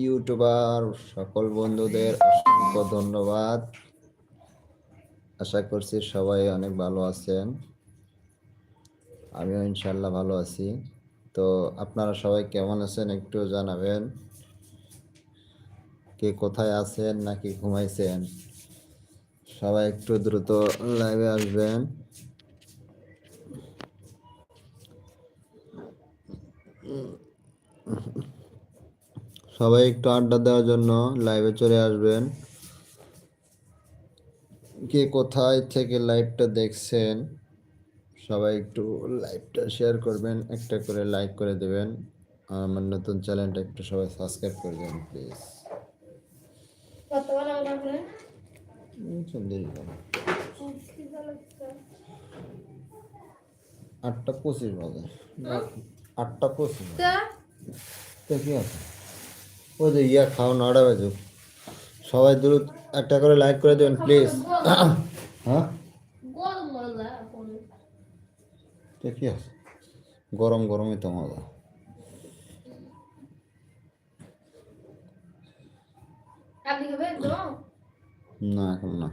YouTuber, সকল বন্ধুদের অসংখ্য ধন্যবাদ। আশা করছি সবাই অনেক ভালো আছেন। আমিও ইনশাল্লাহ ভালো আছি। তো আপনারা সবাই কেমন আছেন একটু জানাবেন। কে কোথায় আছেন, নাকি ঘুমাইছেন? সবাই একটু দ্রুত লাইভে আসবেন। সবাই একটু আড্ডা দেওয়ার জন্য লাইভে চলে আসবেন। কে কোথায় থেকে লাইভটা দেখছেন সবাই একটু লাইভটা শেয়ার করবেন একটা করে লাইক করে দেবেন। আর আমার নতুন চ্যানেলটা একটু সবাই সাবস্ক্রাইব করে দেবেন প্লিজ আটটা পঁচিশ বাজে। আটটা পঁচিশ। তো কি আছে? ওই যে ইয়া খাও নটা বাজে। সবাই দ্রুত একটা করে লাইক করে দেবেন প্লিজ হ্যাঁ? কি আছে? গরম, গরমই তো মজা। না, এখন না।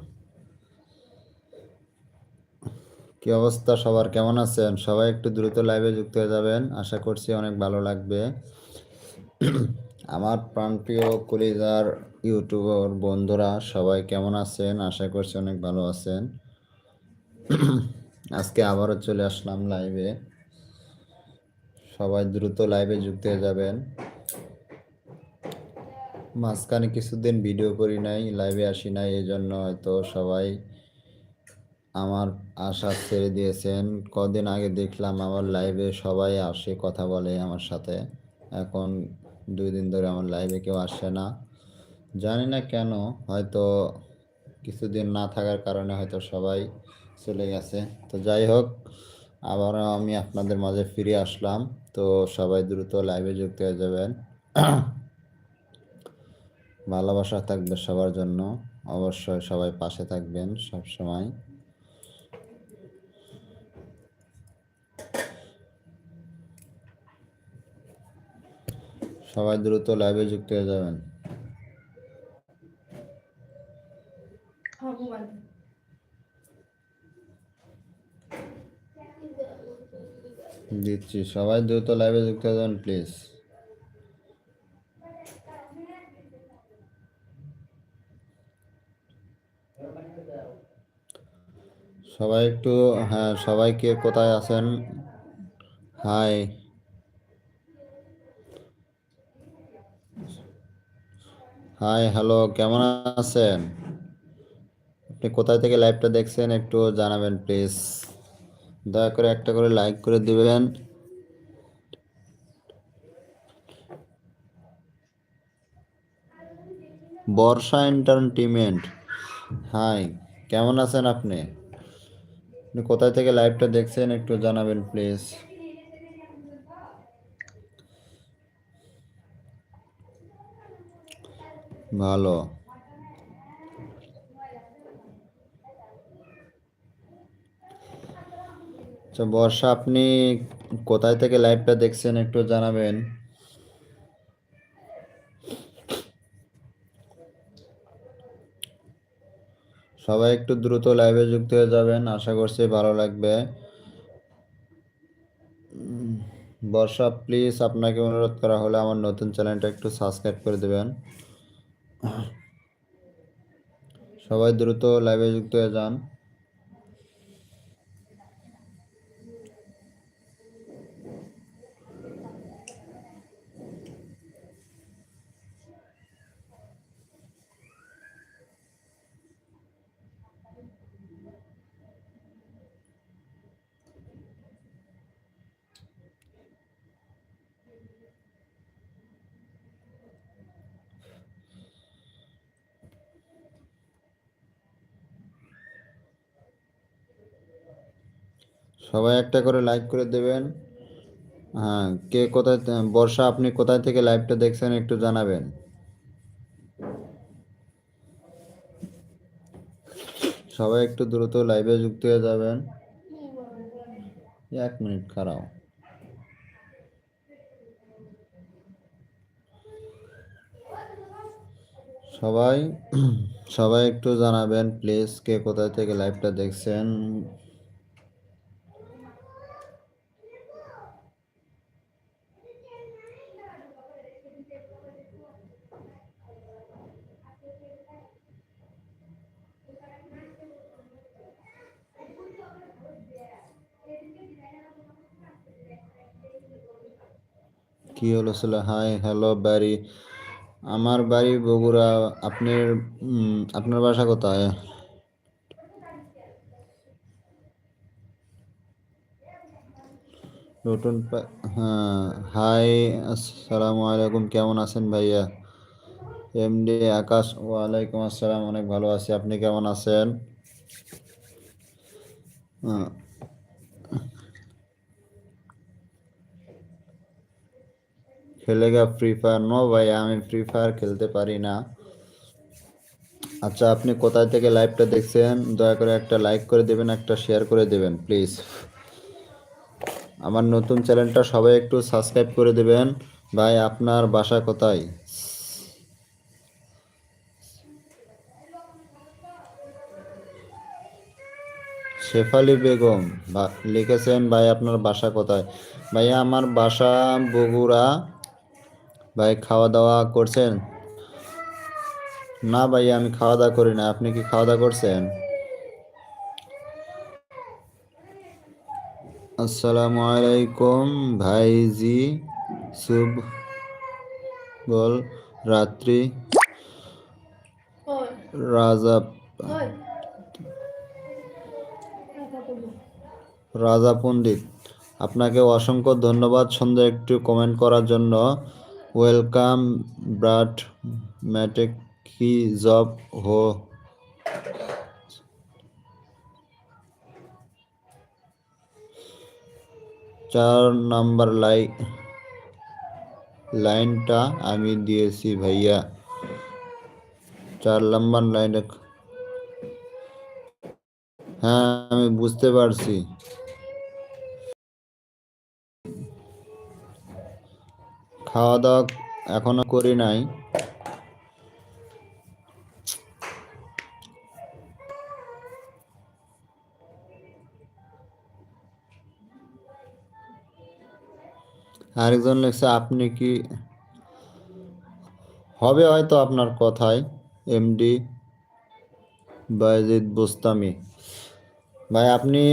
কি অবস্থা সবার? কেমন আছেন? সবাই একটু দ্রুত লাইভে যুক্ত হয়ে যাবেন। আশা করছি অনেক ভালো লাগবে। আমার প্রাণপ্রিয় কলিজার ইউটিউবার বন্ধুরা, সবাই কেমন আছেন? আশা করছি অনেক ভালো আছেন। আজকে আবারও চলে আসলাম লাইভে সবাই দ্রুত লাইভে যুক্ত হয়ে যাবেন। মাঝখানে কিছুদিন ভিডিও করি নাই লাইভে আসি নাই এই জন্য হয়তো সবাই আমার আশা ছেড়ে দিয়েছেন। কদিন আগে দেখলাম আমার লাইভে সবাই আসে, কথা বলে আমার সাথে। এখন দুই দিন ধরে আমার লাইভে কেউ আসে না। জানি না কেন, হয়তো কিছুদিন না থাকার কারণে হয়তো সবাই চলে গেছে। তো যাই হোক, আবারও আমি আপনাদের মাঝে ফিরে আসলাম। তো সবাই দ্রুত লাইভে যুক্ত হয়ে যাবেন। ভালোবাসা থাকবে সবার জন্য। অবশ্যই সবাই পাশে থাকবেন সব সময় সবাই দ্রুত লাইভে যুক্ত হয়ে যাবেন। দিচ্ছি। সবাই দ্রুত লাইভে যুক্ত হয়ে যাবেন প্লিজ সবাই একটু হ্যাঁ সবাই কে কোথায় আছেন? হাই হাই হ্যালো কেমন আছেন? আপনি কোথায় থেকে লাইভটা দেখছেন একটু জানাবেন প্লিজ দয়া করে একটা করে লাইক করে দিবেন। বর্ষা এন্টারটেনমেন্ট হাই কেমন আছেন আপনি? আপনি কোথায় থেকে লাইভটা দেখছেন একটু জানাবেন প্লিজ ভালো। আচ্ছা বর্ষা, আপনি কোথায় থেকে লাইভটা দেখছেন একটু জানাবেন। সবাই একটু দ্রুত লাইভে যুক্ত হয়ে যাবেন, আশা করছি ভালো লাগবে। বর্ষা প্লিজ আপনাকে অনুরোধ করা হলে আমার নতুন চ্যানেলটা একটু সাবস্ক্রাইব করে দেবেন। সবাই দ্রুত লাইভে যুক্ত হয়ে যান। সবাই একটা করে লাইক করে দেবেন। হ্যাঁ কে কোথায়, বর্ষা, আপনি কোথায় থেকে লাইভটা দেখছেন একটু জানাবেন। সবাই একটু দ্রুত লাইভে যুক্ত হয়ে যাবেন। এক মিনিট খারাপ সবাই সবাই একটু জানাবেন প্লিজ কে কোথায় থেকে লাইভটা দেখছেন। কি হলো ছিল? হাই হ্যালো বাড়ি আমার বাড়ি বগুড়া। আপনার উম, আপনার বাসা কোথায়? নতুন পা- হ্যাঁ হাই আসসালামু আলাইকুম কেমন আছেন ভাইয়া? এমডি আকাশ ওয়ালাইকুম আসসালাম অনেক ভালো আছি। আপনি কেমন আছেন? হ্যাঁ। খেলেগা ফ্রি ফায়ার নো ভাই, আমি ফ্রি ফায়ার খেলতে পারি না। আচ্ছা আপনি কোথায় থেকে লাইভটা দেখছেন, দয়া করে একটা লাইক করে দেবেন, একটা শেয়ার করে দেবেন প্লিজ আমার নতুন চ্যানেলটা সবাই একটু সাবস্ক্রাইব করে দেবেন। ভাই, আপনার বাসা কোথায়? শেফালি বেগম লিখেছেন, ভাই, আপনার বাসা কোথায়? ভাইয়া, আমার বাসা বগুড়া। ভাই খাওয়া দাওয়া করছেন? না ভাই আমি খাওয়া দাওয়া করি না। আপনি কি খাওয়া দাওয়া করছেন? আসসালামু আলাইকুম ভাইজি শুভ বল রাত্রি। রাজা রাজা পণ্ডিত আপনাকে অসংখ্য ধন্যবাদ সুন্দর একটু কমেন্ট করার জন্য। ওয়েলকাম ব্রাড ম্যাটেক কি জব হো চার নাম্বার লাই লাইনটা আমি দিয়েছি ভাইয়া চার নাম্বার লাইনটা হ্যাঁ আমি বুঝতে পারছি খাওয়া দাওয়া এখনও করি নাই। আরেকজন লিখছে, আপনি কি হবে হয়তো আপনার কথায়, এমডি বাইজিদ বুস্তামি। ভাই, আপনি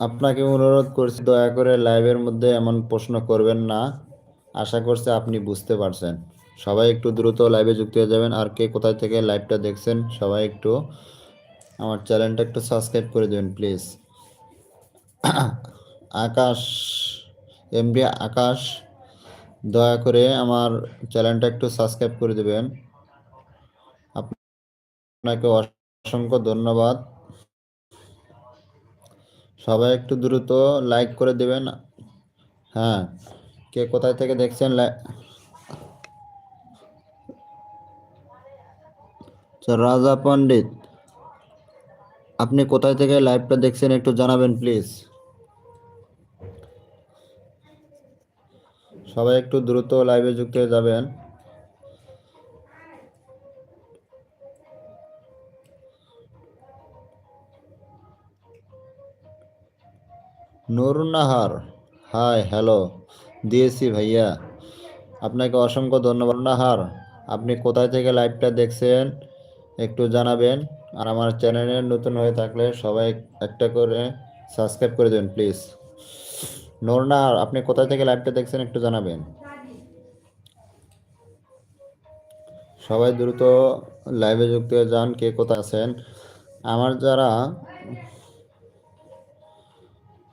আপনাকে অনুরোধ করছি, দয়া করে লাইভের মধ্যে এমন প্রশ্ন করবেন না। আশা করছি আপনি বুঝতে পারছেন। সবাই একটু দ্রুত লাইভে যুক্ত হয়ে যাবেন। আর কে কোথায় থেকে লাইভটা দেখছেন, সবাই একটু আমার চ্যানেলটা একটু সাবস্ক্রাইব করে দেবেন প্লিজ আকাশ এমডি আকাশ, দয়া করে আমার চ্যানেলটা একটু সাবস্ক্রাইব করে দেবেন। আপনাকে অসংখ্য ধন্যবাদ। সবাই একটু দ্রুত লাইক করে দেবেন। হ্যাঁ কে কোথায় থেকে দেখছেন আচ্ছা, রাজা পণ্ডিত আপনি কোথায় থেকে লাইভটা দেখছেন একটু জানাবেন প্লিজ সবাই একটু দ্রুত লাইভে যুক্ত হয়ে যাবেন। নুরনাহার হাই হ্যালো দিয়েছি ভাইয়া। আপনাকে অসংখ্য ধন্যবাদ। নাহার, আপনি কোথায় থেকে লাইভটা দেখছেন একটু জানাবেন আর আমার চ্যানেলে নতুন হয়ে থাকলে সবাই একটা করে সাবস্ক্রাইব করে দেবেন, প্লিজ। নুরনাহার আপনি কোথায় থেকে লাইভটা দেখছেন একটু জানাবেন। সবাই দ্রুত লাইভে যুক্ত যান, কে কোথায় আছেন। আমার যারা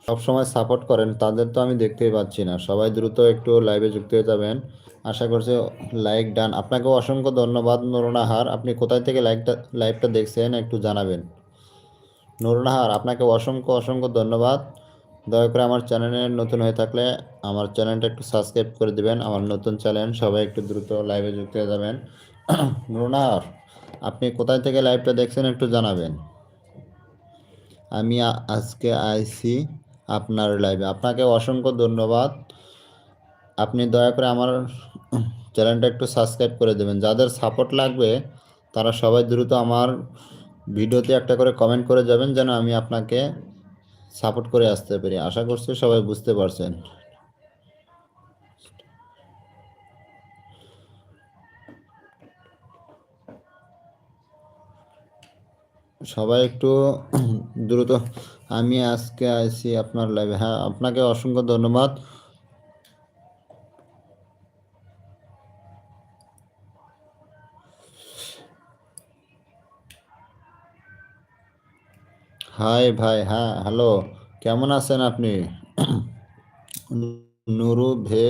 সবসময় সাপোর্ট করেন, তাদের তো আমি দেখতেই পাচ্ছি না। সবাই দ্রুত একটু লাইভে যুক্ত হয়ে যাবেন। আশা করছি লাইক ডান আপনাকে অসংখ্য ধন্যবাদ নুরনাহার আপনি কোথায় থেকে লাইকটা লাইভটা দেখছেন একটু জানাবেন। নুরনাহার আপনাকে অসংখ্য অসংখ্য ধন্যবাদ। দয়া করে আমার চ্যানেলে নতুন হয়ে থাকলে আমার চ্যানেলটা একটু সাবস্ক্রাইব করে দিবেন। আমার নতুন চ্যানেল সবাই একটু দ্রুত লাইভে যুক্ত হয়ে যাবেন। নুরনাহার আপনি কোথায় থেকে লাইভটা দেখছেন একটু জানাবেন। আমি আজকে আইসি আপনার লাইভে আপনাকে অসংখ্য ধন্যবাদ। আপনি দয়া করে আমার চ্যানেলটা একটু সাবস্ক্রাইব করে দেবেন। যাদের সাপোর্ট লাগবে, তারা সবাই দ্রুত আমার ভিডিওতে একটা করে কমেন্ট করে যাবেন, যেন আমি আপনাকে সাপোর্ট করে আসতে পারি। আশা করছি সবাই বুঝতে পারছেন। সবাই একটু দ্রুত আমি আজকে আইছি আপনার লাইভে হ্যাঁ আপনাকে অসংখ্য ধন্যবাদ। হাই ভাই হ্যাঁ হ্যালো কেমন আছেন আপনি? নুরু ভে,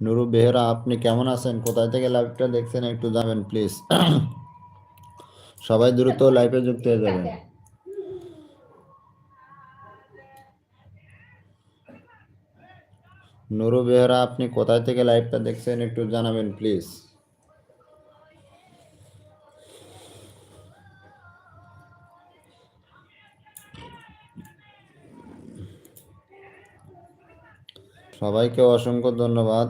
নুরু বেহরা, আপনি কেমন আছেন? কোথায় থেকে লাইভটা দেখছেন একটু যাবেন প্লিজ সবাই দ্রুত লাইভে যুক্ত হয়ে যাবেন। নুরু বেহরা, আপনি কোথায় থেকে লাইভটা দেখছেন একটু জানাবেন, প্লিজ। সবাইকে অসংখ্য ধন্যবাদ।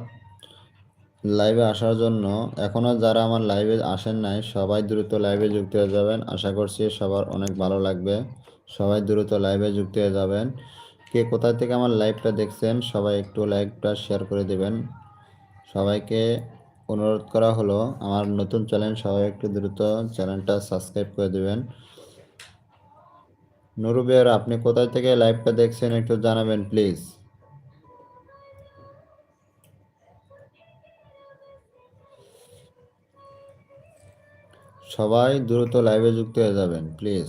লাইভে আসার জন্য এখনও যারা আমার লাইভে আসেন নাই, সবাই দ্রুত লাইভে যুক্ত হয়ে যাবেন। আশা করছি সবার অনেক ভালো লাগবে। সবাই দ্রুত লাইভে যুক্ত হয়ে যাবেন। কে কোথায় থেকে আমার লাইভটা দেখছেন, সবাই একটু লাইভটা শেয়ার করে দেবেন। সবাইকে অনুরোধ করা হলো, আমার নতুন চ্যানেল সবাই একটু দ্রুত চ্যানেলটা সাবস্ক্রাইব করে দেবেন। নুরুবের, আপনি কোথায় থেকে লাইভটা দেখছেন একটু জানাবেন প্লিজ সবাই দ্রুত লাইভে যুক্ত হয়ে যাবেন প্লিজ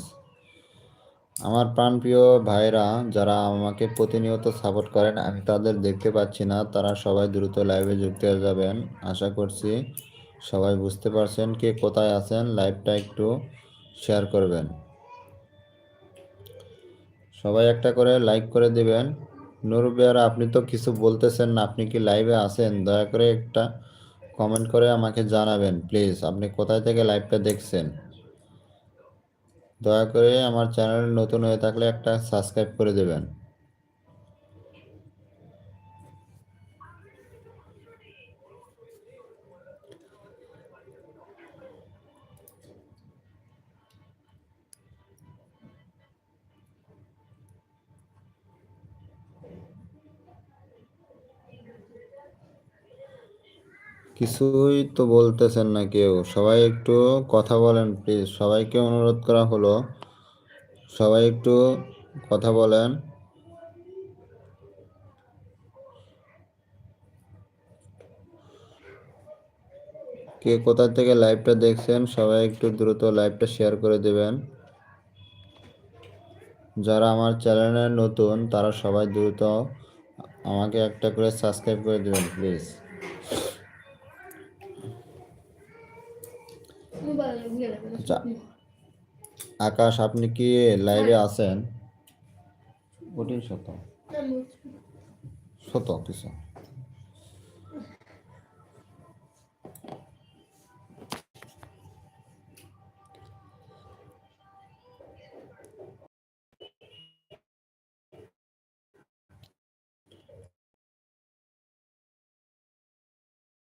আমার প্রাণপ্রিয় ভাইরা যারা আমাকে প্রতিনিয়ত সাপোর্ট করেন, আমি তাদের দেখতে পাচ্ছি না, তারা সবাই দ্রুত লাইভে যুক্ত হয়ে যাবেন, আশা করছি সবাই বুঝতে পারছেন কে কোথায় আছেন লাইভটা একটু শেয়ার করবেন। সবাই একটা করে লাইক করে দিবেন। নুরুবিয়ার আপনি তো কিছু বলতেছেন না, আপনি কি লাইভে আছেন? দয়া করে একটা কমেন্ট করে আমাকে জানাবেন প্লিজ আপনি কোথায় থেকে লাইভটা দেখছেন? দয়া করে আমার চ্যানেল নতুন হয়ে থাকলে একটা সাবস্ক্রাইব করে দেবেন। কিছুই তো বলতেছেন না কেউ। সবাই একটু কথা বলেন প্লিজ সবাইকে অনুরোধ করা হলো, সবাই একটু কথা বলেন। কে কোথা থেকে লাইভটা দেখছেন, সবাই একটু দ্রুত লাইভটা শেয়ার করে দেবেন। যারা আমার চ্যানেলে নতুন, তারা সবাই দ্রুত আমাকে একটা করে সাবস্ক্রাইব করে দেবেন প্লিজ মোবাইল ভুলে যাবেন আচ্ছা। আকাশ আপনি কি লাইভে আছেন? ওটি শত শত কিছু।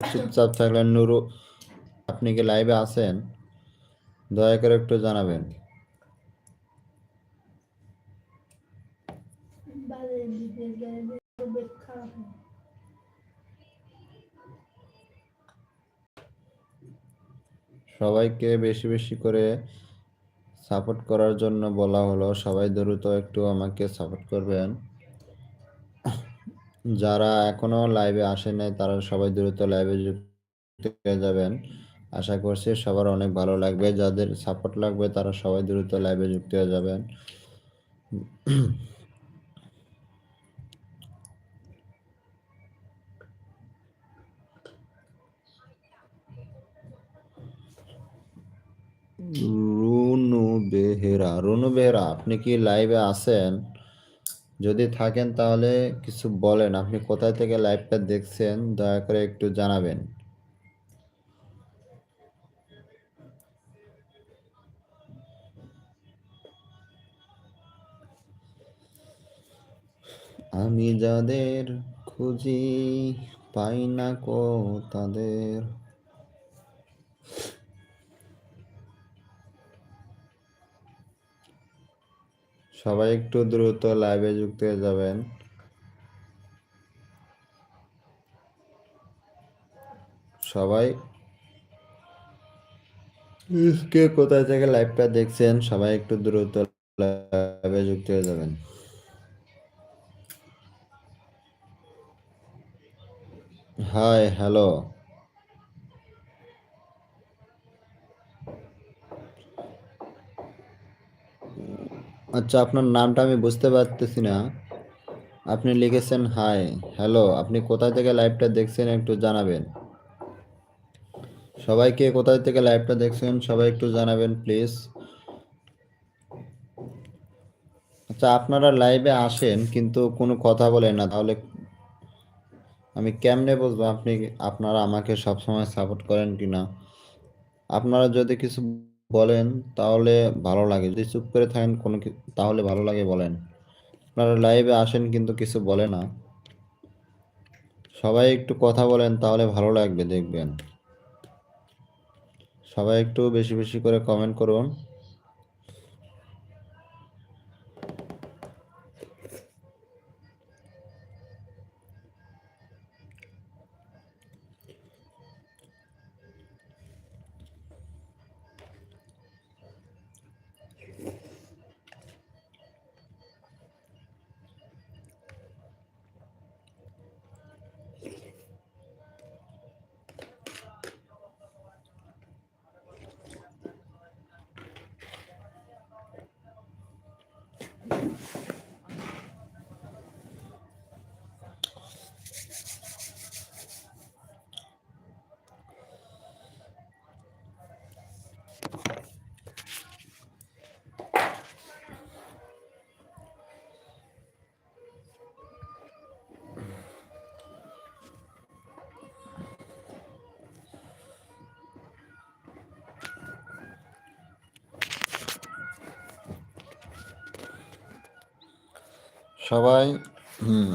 চুপচাপ থাকলেন নুরু আপনি কি লাইভে আছেন? দয়া করে একটু জানাবেন। সবাইকে বেশি বেশি করে সাপোর্ট করার জন্য বলা হলো, সবাই দ্রুত একটু আমাকে সাপোর্ট করবেন। যারা এখনও লাইভে আসে নাই, তারা সবাই দ্রুত লাইভে যুক্ত হয়ে যাবেন। আশা করছি সবার অনেক ভালো লাগবে, যাদের সাপোর্ট লাগবে, তারা সবাই দ্রুত লাইভে যুক্ত হয়ে যাবেন। রুনু বেহেরা রুনু বেহেরা, আপনি কি লাইভে আছেন? যদি থাকেন তাহলে কিছু বলেন, আপনি কোথায় থেকে লাইভটা দেখছেন, দয়া করে একটু জানাবেন। আমি যাদের খুঁজি পাই না কো তাদের সবাই একটু দ্রুত লাইভে যুক্ত হয়ে যাবেন। সবাই। কে কোথায় থেকে লাইভটা দেখছেন? সবাই একটু দ্রুত লাইভে যুক্ত হয়ে যাবেন। হাই হ্যালো আচ্ছা আপনার নামটা আমি বুঝতে পারতেছি না। আপনি লিখেছেন, হাই, হ্যালো, আপনি কোথায় থেকে লাইভটা দেখছেন একটু জানাবেন। সবাইকে কোথায় থেকে লাইভটা দেখছেন, সবাই একটু জানাবেন, প্লিজ। আচ্ছা আপনারা লাইভে আসেন, কিন্তু কোনো কথা বলেন না। তাহলে আমি কেমনে বুঝব আপনি, আপনারা আমাকে সবসময় সাপোর্ট করেন কি না আপনারা যদি কিছু বলেন, তাহলে ভালো লাগে। যদি চুপ করে থাকেন, কোনো তাহলে ভালো লাগে বলেন। আপনারা লাইভে আসেন কিন্তু কিছু বলে না। সবাই একটু কথা বলেন, তাহলে ভালো লাগবে, দেখবেন। সবাই একটু বেশি বেশি করে কমেন্ট করুন। সবাই হুম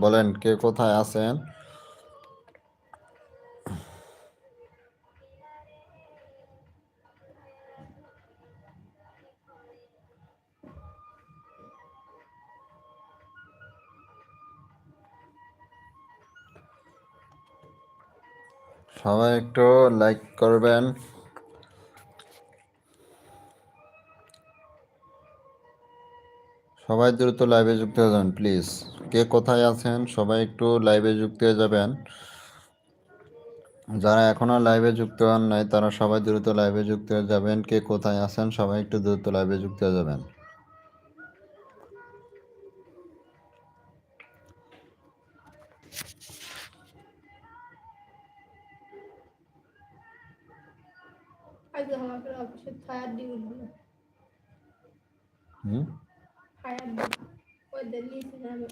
বলেন কে কোথায় আছেন? সবাই একটু লাইক করবেন। সবাই দ্রুত লাইভে যুক্ত হয়ে যাবেন প্লিজ কে কোথায় আছেন সবাই একটু লাইভে যুক্ত হয়ে যাবেন। যারা এখনও লাইভে যুক্ত হন নাই তারা সবাই দ্রুত লাইভে যুক্ত হয়ে যাবেন। কে কোথায় আছেন সবাই একটু দ্রুত লাইভে যুক্ত হয়ে যাবেন। হুম ফায়ার ডিউটি ওদের নিচে নামে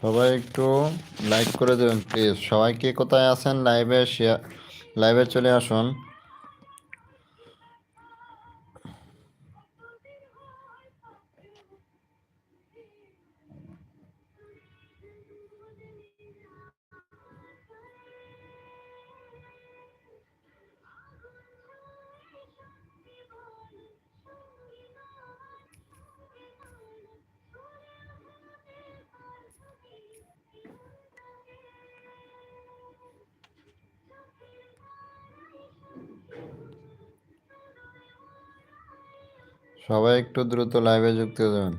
সবাই একটু লাইক করে দেবেন প্লিজ সবাই কে কোথায় আছেন? লাইভে শেয়ার লাইভে চলে আসুন। সবাই একটু দ্রুত লাইভে যুক্ত হয়ে যাবেন।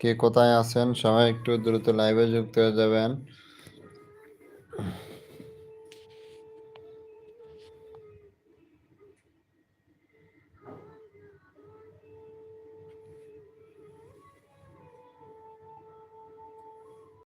কে কোথায় আছেন, সবাই একটু দ্রুত লাইভে যুক্ত হয়ে যাবেন।